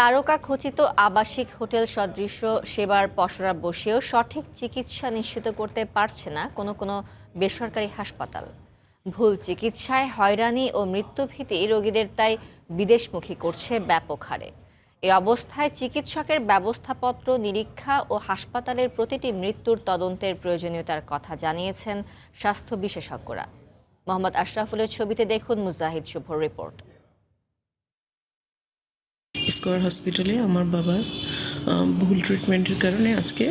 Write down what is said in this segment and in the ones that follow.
তারকা খচিত আবাসিক হোটেল সদৃশ্য সেবার পসরা বসেও সঠিক চিকিৎসা নিশ্চিত করতে পারছে না কোনো কোনো বেসরকারি হাসপাতাল। ভুল চিকিৎসায় হয়রানি ও মৃত্যুভীতি রোগীদের তাই বিদেশমুখী করছে ব্যাপক হারে। এ অবস্থায় চিকিৎসকের ব্যবস্থাপত্র নিরীক্ষা ও হাসপাতালের প্রতিটি মৃত্যুর তদন্তের প্রয়োজনীয়তার কথা জানিয়েছেন স্বাস্থ্য বিশেষজ্ঞরা। মোহাম্মদ আশরাফুলের ছবিতে দেখুন মুজাহিদ শুভর রিপোর্ট। স্কোয়ার হসপিটালে আমার বাবার ভুল ট্রিটমেন্টের কারণে আজকে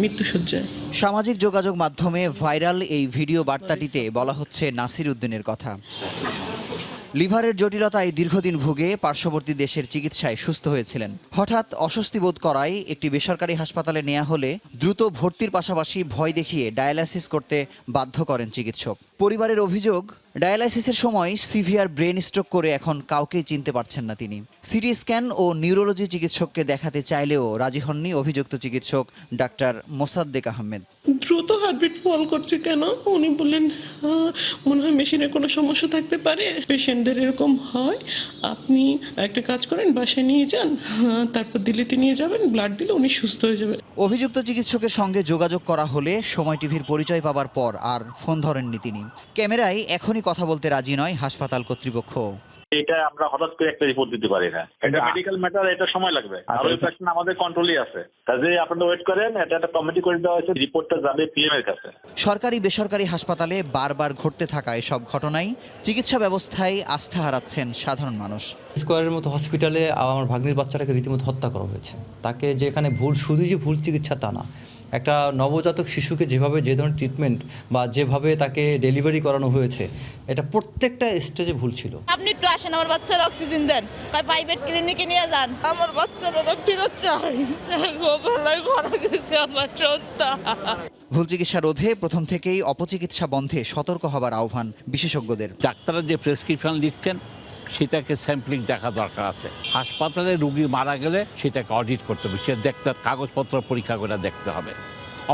মৃত্যুসজ্জায় সামাজিক যোগাযোগ মাধ্যমে ভাইরাল এই ভিডিও বার্তাটিতে বলা হচ্ছে নাসির উদ্দিনের কথা। লিভারের জটিলতায় দীর্ঘদিন ভুগে পার্শ্ববর্তী দেশের চিকিৎসায় সুস্থ হয়েছিলেন। হঠাৎ অস্বস্তি বোধ করায় একটি বেসরকারি হাসপাতালে নেওয়া হলে দ্রুত ভর্তির পাশাপাশি ভয় দেখিয়ে ডায়ালাইসিস করতে বাধ্য করেন চিকিৎসক। পরিবারের অভিযোগ ডায়ালাইসিসের সময় সিভিয়ার ব্রেন স্ট্রোক করে এখন কাউকেই চিনতে পারছেন না তিনি। সিটি স্ক্যান ও নিউরোলজি চিকিৎসককে দেখাতে চাইলেও রাজি হননি অভিযুক্ত চিকিৎসক ডাক্তার মোসাদ্দেক আহমেদ। দ্রুত হার্টবিট ফল করছে কেন? উনি বললেন আহ, মনে হয় মেশিনের কোনো সমস্যা থাকতে পারে। পেশেন্টদের এরকম হয়। আপনি একটা কাজ করেন বাসায় নিয়ে যান। আহ, তারপর দিল্লিতে নিয়ে যাবেন। ব্লাড দিলে উনি সুস্থ হয়ে যাবেন। অভিযুক্ত চিকিৎসকের সঙ্গে যোগাযোগ করা হলে সময় টিভির পরিচয় পাবার পর আর ফোন ধরেননি তিনি। ক্যামেরায় এখনই কথা বলতে রাজি নয় হাসপাতাল কর্তৃপক্ষ। এটা আমরা হঠাৎ করে একটা রিপোর্ট দিতে পারি না। এটা মেডিকেল ম্যাটার এটা সময় লাগবে। আর ওই পেশেন্ট আমাদের কন্ট্রোলই আছে। কাজে আপনারা ওয়েট করেন এটা একটা কমিটি করে দেওয়া হয়েছে রিপোর্টটা যাবে পিএম এর কাছে। সরকারি বেসরকারি হাসপাতালে বারবার ঘটতে থাকা এসব ঘটনায় চিকিৎসা ব্যবস্থায় আস্থা হারাচ্ছেন সাধারণ মানুষ। স্কোয়ারের মতো হসপিটালে আমার ভাগ্নির বাচ্চাটাকে রীতিমতো হত্যা করা হয়েছে। তাকে যেখানে ভুল শুধু যে ভুল চিকিৎসা তা না একটা নবজাতক শিশুকে যেভাবে যে ধরনের ট্রিটমেন্ট বা যেভাবে তাকে ডেলিভারি করানো হয়েছে এটা প্রত্যেকটা স্টেজে ভুল ছিল। আপনি একটু আসেন আমার বাচ্চার অক্সিজেন দেন। কয় প্রাইভেট ক্লিনিকে নিয়ে যান। আমার বাচ্চার বাচ্চারা ফেরত চাই। গোপালায় মারা গেছে আমার সন্তান। ভুল চিকিৎসা রোধে প্রথম থেকেই অপচিকিৎসা বন্ধে সতর্ক হবার আহ্বান বিশেষজ্ঞদের। ডাক্তাররা যে প্রেসক্রিপশন লিখছেন সেটাকে স্যাম্পলিং দেখা দরকার আছে। হাসপাতালে রুগী মারা গেলে সেটাকে অডিট করতে হবে। সে দেখতে কাগজপত্র পরীক্ষা করে দেখতে হবে।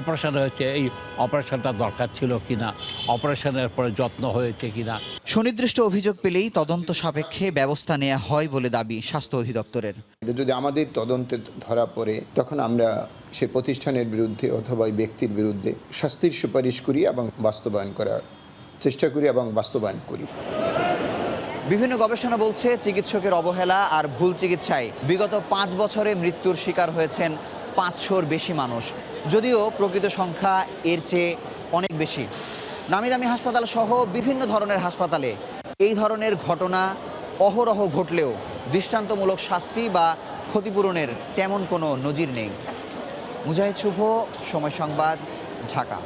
অপারেশন হয়েছে এই অপারেশনটা দরকার ছিল কিনা? অপারেশনের পরে যত্ন হয়েছে কিনা? সুনির্দিষ্ট অভিযোগ পেলেই তদন্ত সাপেক্ষে ব্যবস্থা নেওয়া হয় বলে দাবি স্বাস্থ্য অধিদপ্তরের। যদি আমাদের তদন্তে ধরা পড়ে তখন আমরা সে প্রতিষ্ঠানের বিরুদ্ধে অথবা ওই ব্যক্তির বিরুদ্ধে শাস্তির সুপারিশ করি এবং বাস্তবায়ন করার চেষ্টা করি এবং বাস্তবায়ন করি। বিভিন্ন গবেষণা বলছে চিকিৎসকের অবহেলা আর ভুল চিকিৎসায় বিগত পাঁচ বছরে মৃত্যুর শিকার হয়েছেন পাঁচশোর বেশি মানুষ। যদিও প্রকৃত সংখ্যা এর চেয়ে অনেক বেশি। নামি দামি হাসপাতাল সহ বিভিন্ন ধরনের হাসপাতালে এই ধরনের ঘটনা অহরহ ঘটলেও দৃষ্টান্তমূলক শাস্তি বা ক্ষতিপূরণের তেমন কোনো নজির নেই। মুজাহিদ শুভ, সময় সংবাদ, ঢাকা।